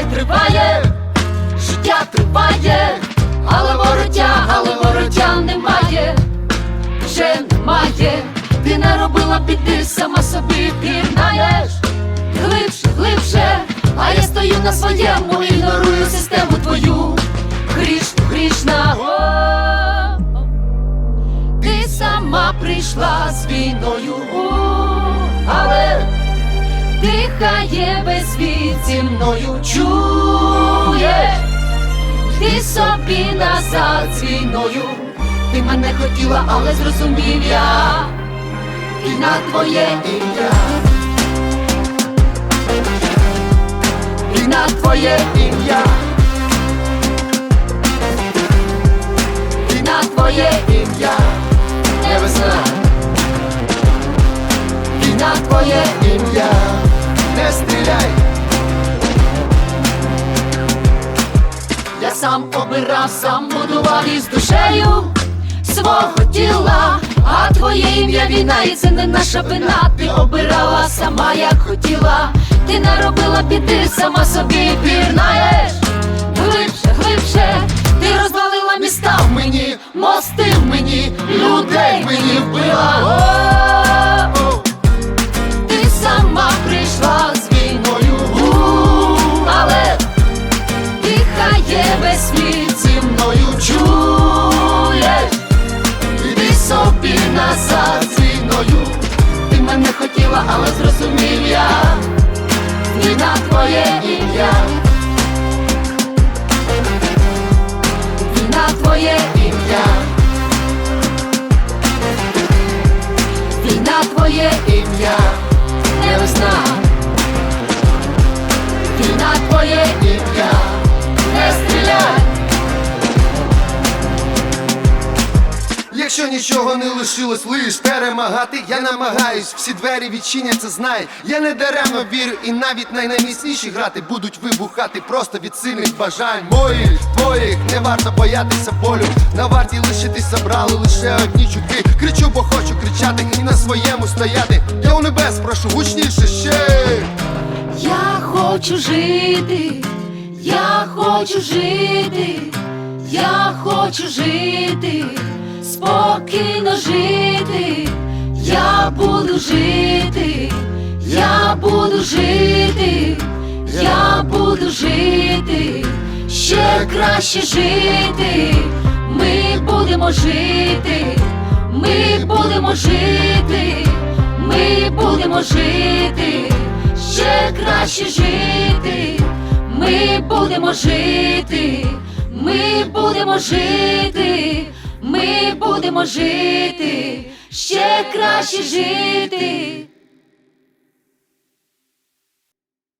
хай триває, життя триває, але вороття, але вороття немає, вже немає, ти не робила біди, сама собі пірнаєш. Глибше, глибше, а я стою на своєму, ігнорую систему твою, грішну, грішна. О, Ти сама прийшла з війною, дихає весь світ мною чує, ти собі назад війною, ти мене хотіла, але зрозумів я, і на твоє ім'я. і на твоє ім'я, сам обирав, сам будував із душею свого тіла, а твоє ім'я війна, і це не наша вина. Ти обирала сама, як хотіла. Ти не робила біди, сама собі пірнаєш зі мною чуєш, іди собі назад війною. Ти мене хотіла, але зрозумів я. І на твоє ім'я, і на твоє ім'я, і на твоє ім'я, не весна, і на твоє ім'я, Якщо нічого не лишилось, лиш перемагати, я намагаюсь, всі двері відчиняться, знай. Я не даремно вірю, і навіть найнайміцніші грати будуть вибухати просто від сильних бажань. Моїх, твоїх, не варто боятися болю. На варті лишитися брали лише одні чутки. Кричу, бо хочу кричати і на своєму стояти. Я у небес прошу гучніше ще. Я хочу жити, я хочу жити, я хочу жити, спокійно жити, я буду жити, я буду жити, я буду жити, ще краще жити, ми будемо жити, ми будемо жити, ми будемо жити. Ще краще жити, ми будемо жити, ми будемо жити, ми будемо жити, ще краще жити.